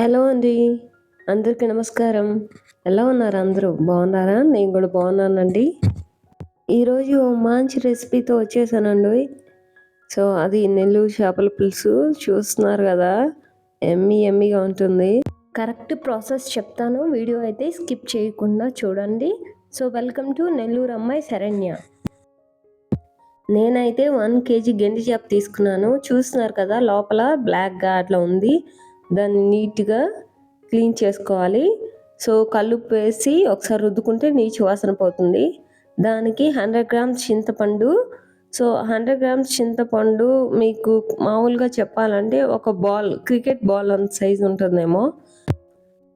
Hello అండి. అందరికీ నమస్కారం. ఎలా ఉన్నారు అందరూ? బాగున్నారా? నేను కూడా బాగున్నానండి. ఈరోజు మంచి రెసిపీతో వచ్చేసానండి. సో అది నెల్లూరు చేపల పులుసు చూస్తున్నారు కదా? ఎమ్మి ఎమ్మిగా ఉంటుంది. కరెక్ట్ ప్రాసెస్ చెప్తాను. వీడియో అయితే స్కిప్ చేయకుండా చూడండి. సో వెల్కమ్ టు నెల్లూరు అమ్మాయి శరణ్య. నేనైతే వన్ కేజీ గెండి చేప తీసుకున్నాను. చూస్తున్నారు కదా లోపల బ్లాక్గా అట్లా ఉంది. దాన్ని నీట్గా క్లీన్ చేసుకోవాలి. సో కల్లుప్పు వేసి ఒకసారి రుద్దుకుంటే నీచు వాసన పోతుంది. దానికి హండ్రెడ్ గ్రామ్స్ చింతపండు. సో హండ్రెడ్ గ్రామ్స్ చింతపండు మీకు మామూలుగా చెప్పాలంటే ఒక బాల్ క్రికెట్ బాల్ అంత సైజు ఉంటుందేమో.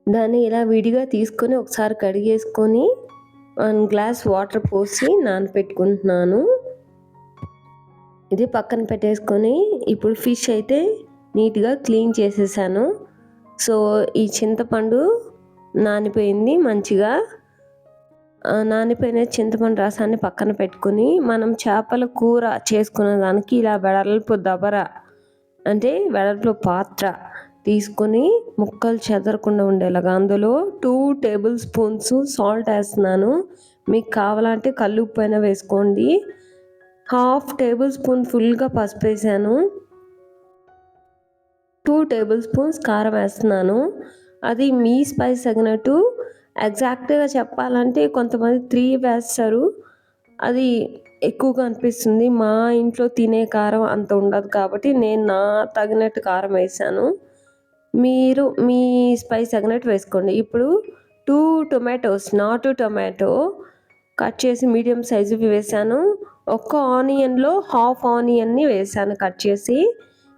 దాన్ని ఇలా విడిగా తీసుకొని ఒకసారి కడిగేసుకొని వన్ గ్లాస్ వాటర్ పోసి నానపెట్టుకుంటున్నాను. ఇది పక్కన పెట్టేసుకొని ఇప్పుడు ఫిష్ అయితే నీట్గా క్లీన్ చేసేసాను. సో ఈ చింతపండు నానిపోయింది మంచిగా. నానిపోయిన చింతపండు రసాన్ని పక్కన పెట్టుకుని మనం చేపల కూర చేసుకునే దానికి ఇలా వెడల్పు దబర అంటే వెడల్పు పాత్ర తీసుకొని ముక్కలు చెదరకుండా ఉండేలాగా అందులో టూ టేబుల్ స్పూన్స్ సాల్ట్ వేస్తున్నాను. మీకు కావాలంటే కళ్ళు ఉప్పు అయినా వేసుకోండి. హాఫ్ టేబుల్ స్పూన్ ఫుల్గా పసుపు వేసాను. టూ టేబుల్ స్పూన్స్ కారం వేస్తున్నాను. అది మీ స్పైస్ తగినట్టు ఎగ్జాక్ట్గా చెప్పాలంటే కొంతమంది త్రీ వేస్తారు. అది ఎక్కువగా అనిపిస్తుంది. మా ఇంట్లో తినే కారం అంత ఉండదు కాబట్టి నేను నా తగినట్టు కారం వేసాను. మీరు మీ స్పైస్ తగినట్టు వేసుకోండి. ఇప్పుడు టూ టొమాటోస్ నాటు టొమాటో కట్ చేసి మీడియం సైజువి వేసాను. ఒక్క ఆనియన్లో హాఫ్ ఆనియన్ని వేసాను కట్ చేసి.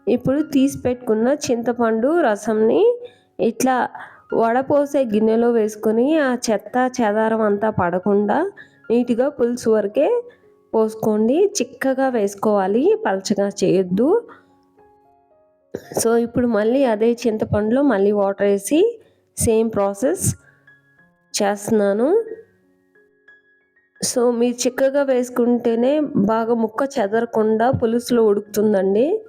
ఇప్పుడు తీసి పెట్టుకున్న చింతపండు రసంని ఇట్లా వడపోసే గిన్నెలో వేసుకొని ఆ చెత్త చెదారం అంతా పడకుండా నీట్గా పులుసు వరకే పోసుకోండి. చిక్కగా వేసుకోవాలి. పలచగా చేయొద్దు. సో ఇప్పుడు మళ్ళీ అదే చింతపండులో మళ్ళీ వాటర్ వేసి సేమ్ ప్రాసెస్ చేస్తున్నాను. సో మీరు చిక్కగా వేసుకుంటేనే బాగా ముక్క చెదరకుండా పులుసులో ఉడుకుతుందండి.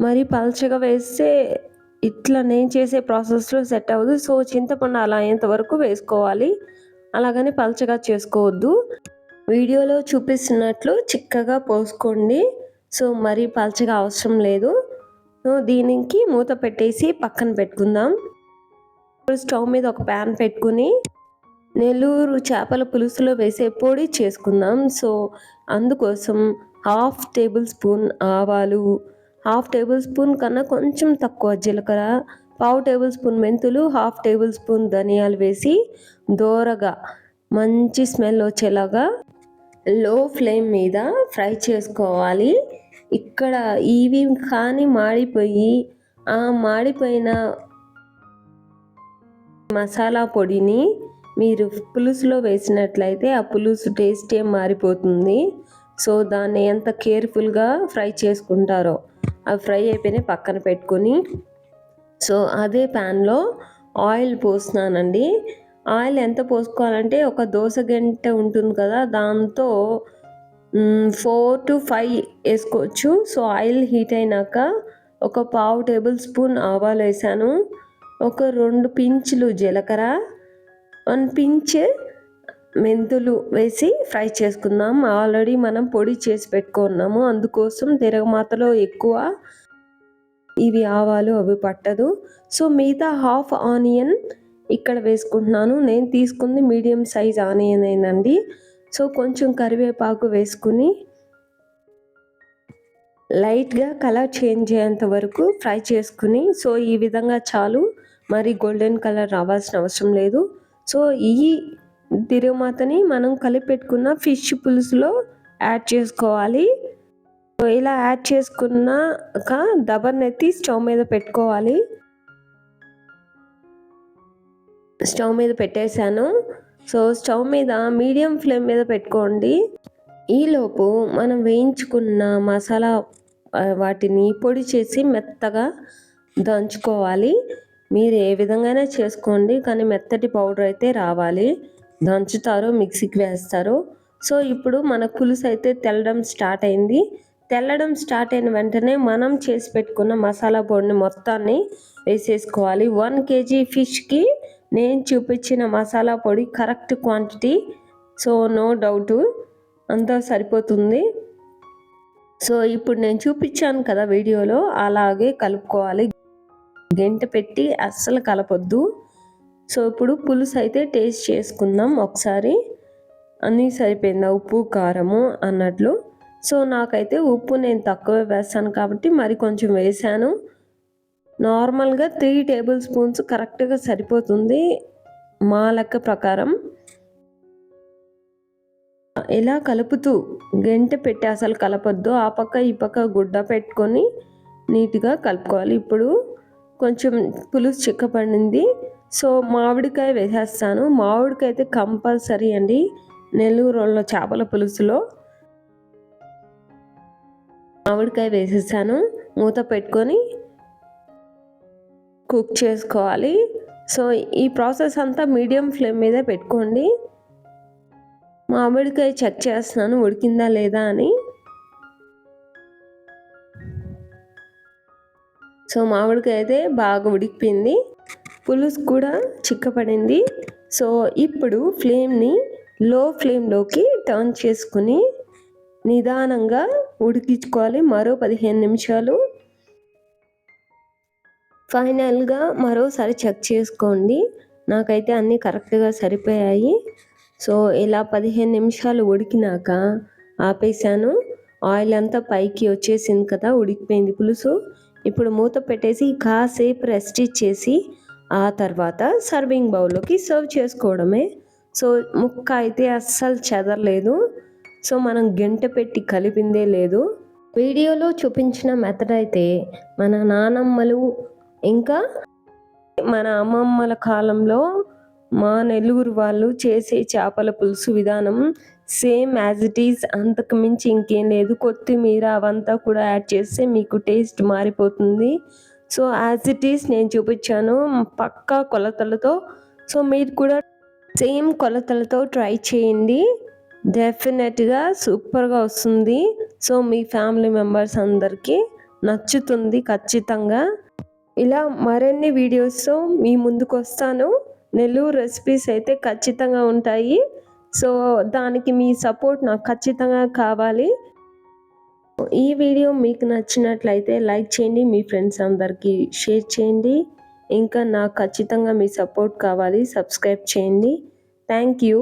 మరి పలచగా వేస్తే ఇట్లా నేను చేసే ప్రాసెస్లో సెట్ అవ్వదు. సో చింతపండు అలా అయ్యేంత వరకు వేసుకోవాలి. అలాగని పలచగా చేసుకోవద్దు. వీడియోలో చూపిస్తున్నట్లు చిక్కగా పోసుకోండి. సో మరీ పలచగా అవసరం లేదు. దీనికి మూత పెట్టేసి పక్కన పెట్టుకుందాం. ఇప్పుడు స్టవ్ మీద ఒక ప్యాన్ పెట్టుకుని నెల్లూరు చేపల పులుసులో వేసే పొడి చేసుకుందాం. సో అందుకోసం హాఫ్ టేబుల్ స్పూన్ ఆవాలు హాఫ్ టేబుల్ స్పూన్ కన్నా కొంచెం తక్కువ జీలకర్ర పావు టేబుల్ స్పూన్ మెంతులు హాఫ్ టేబుల్ స్పూన్ ధనియాలు వేసి దోరగా మంచి స్మెల్ వచ్చేలాగా లో ఫ్లేమ్ మీద ఫ్రై చేసుకోవాలి. ఇక్కడ ఇవి కానీ మాడిపోయి ఆ మాడిపోయిన మసాలా పొడిని మీరు పులుసులో వేసినట్లయితే ఆ పులుసు టేస్టే మారిపోతుంది. సో దాన్ని ఎంత కేర్ఫుల్గా ఫ్రై చేసుకుంటారో. అవి ఫ్రై అయిపోయినాయి పక్కన పెట్టుకొని. సో అదే ప్యాన్లో ఆయిల్ పోస్తున్నానండి. ఆయిల్ ఎంత పోసుకోవాలంటే ఒక దోశ గంట ఉంటుంది కదా దాంతో ఫోర్ టు ఫైవ్ వేసుకోవచ్చు. సో ఆయిల్ హీట్ అయినాక ఒక పావు టేబుల్ స్పూన్ ఆవాలు వేసాను. ఒక రెండు పించులు జీలకర్ర వన్ పించ్ మెంతులు వేసి ఫ్రై చేసుకుందాం. ఆల్రెడీ మనం పొడి చేసి పెట్టుకున్నాము. అందుకోసం తిరగమాతలో ఎక్కువ ఇవి ఆవాలు అవి పట్టదు. సో మిగతా హాఫ్ ఆనియన్ ఇక్కడ వేసుకుంటున్నాను. నేను తీసుకుంది మీడియం సైజ్ ఆనియన్ ఏనండి. సో కొంచెం కరివేపాకు వేసుకుని లైట్గా కలర్ చేంజ్ అయ్యేంత వరకు ఫ్రై చేసుకుని సో ఈ విధంగా చాలు. మరి గోల్డెన్ కలర్ రావాల్సిన అవసరం లేదు. సో ఈ తిరుగుమాతని మనం కలిపెట్టుకున్న ఫిష్ పులుసులో యాడ్ చేసుకోవాలి. ఇలా యాడ్ చేసుకున్నాక దబర్నెత్తి స్టవ్ మీద పెట్టుకోవాలి. స్టవ్ మీద పెట్టేశాను. సో స్టవ్ మీద మీడియం ఫ్లేమ్ మీద పెట్టుకోండి. ఈలోపు మనం వేయించుకున్న మసాలా వాటిని పొడి చేసి మెత్తగా దంచుకోవాలి. మీరు ఏ విధంగానే చేసుకోండి కానీ మెత్తటి పౌడర్ అయితే రావాలి. దంచుతారు మిక్సీకి వేస్తారు. సో ఇప్పుడు మన పులుసు అయితే తెల్లడం స్టార్ట్ అయింది. తెల్లడం స్టార్ట్ అయిన వెంటనే మనం చేసి పెట్టుకున్న మసాలా పొడిని మొత్తాన్ని వేసేసుకోవాలి. వన్ కేజీ ఫిష్కి నేను చూపించిన మసాలా పొడి correct quantity. So no doubt. అంతా సరిపోతుంది. సో ఇప్పుడు నేను చూపించాను కదా వీడియోలో. అలాగే కలుపుకోవాలి. గంట పెట్టి అస్సలు కలపొద్దు. సో ఇప్పుడు పులుసు అయితే టేస్ట్ చేసుకుందాం ఒకసారి. అన్నీ సరిపోయిందా? ఉప్పు కారము అన్నట్లు. సో నాకైతే ఉప్పు నేను తక్కువే వేస్తాను కాబట్టి మరి కొంచెం వేసాను. నార్మల్గా త్రీ టేబుల్ స్పూన్స్ కరెక్ట్గా సరిపోతుంది మా లెక్క ప్రకారం. ఎలా కలుపుతూ గంట పెట్టి అసలు కలపొద్దు. ఆ పక్క ఈ పక్క గుడ్డ పెట్టుకొని నీట్గా కలుపుకోవాలి. ఇప్పుడు కొంచెం పులుసు చిక్కపడింది. సో మామిడికాయ వేసేస్తాను. మామిడికాయ అయితే కంపల్సరీ అండి. నెల్లూరులో చేపల పులుసులో మామిడికాయ వేసేసాను మూత పెట్టుకొని కుక్ చేసుకోవాలి. సో ఈ ప్రాసెస్ అంతా మీడియం ఫ్లేమ్ మీద పెట్టుకోండి. మామిడికాయ చెక్ చేస్తున్నాను ఉడికిందా లేదా అని. సో మామిడికాయ అయితే బాగా ఉడికిపోయింది. పులుసు కూడా చిక్కపడింది. సో ఇప్పుడు ఫ్లేమ్ని లో ఫ్లేమ్లోకి టర్న్ చేసుకుని నిదానంగా ఉడికించుకోవాలి. మరో పదిహేను నిమిషాలు. ఫైనల్గా మరోసారి చెక్ చేసుకోండి. నాకైతే అన్నీ కరెక్ట్గా సరిపోయాయి. సో ఇలా పదిహేను నిమిషాలు ఉడికినాక ఆపేసాను ఆయిల్ అంతా పైకి వచ్చేసింది కదా ఉడికిపోయింది పులుసు. ఇప్పుడు మూత పెట్టేసి కాసేపు రెస్ట్ ఇచ్చేసి ఆ తర్వాత సర్వింగ్ బౌల్లోకి సర్వ్ చేసుకోవడమే. సో ముక్క అయితే అస్సలు చెదరలేదు. సో మనం గంట పెట్టి కలిపిందే లేదు. వీడియోలో చూపించిన మెథడ్ అయితే మన నానమ్మలు ఇంకా మన అమ్మమ్మల కాలంలో మా నెల్లూరు వాళ్ళు చేసే చేపల పులుసు విధానం సేమ్ యాజ్ ఇట్ ఈజ్ అంతకు మించి ఇంకేం లేదు. కొత్తిమీర అవంతా కూడా యాడ్ చేస్తే మీకు టేస్ట్ మారిపోతుంది. సో యాజ్ ఇట్ ఈస్ నేను చూపించాను పక్కా కొలతలతో. సో మీరు కూడా సేమ్ కొలతలతో ట్రై చేయండి. డెఫినెట్గా సూపర్గా వస్తుంది. సో మీ ఫ్యామిలీ మెంబర్స్ అందరికీ నచ్చుతుంది ఖచ్చితంగా. ఇలా మరిన్ని వీడియోస్తో మీ ముందుకు వస్తాను. నెల్లూరు రెసిపీస్ అయితే ఖచ్చితంగా ఉంటాయి. సో దానికి మీ సపోర్ట్ నాకు ఖచ్చితంగా కావాలి. ఈ వీడియో మీకు నచ్చినట్లయితే లైక్ చేయండి మీ ఫ్రెండ్స్ అందరికీ షేర్ చేయండి. ఇంకా నాకు ఖచ్చితంగా మీ సపోర్ట్ కావాలి సబ్స్క్రైబ్ చేయండి. Thank you.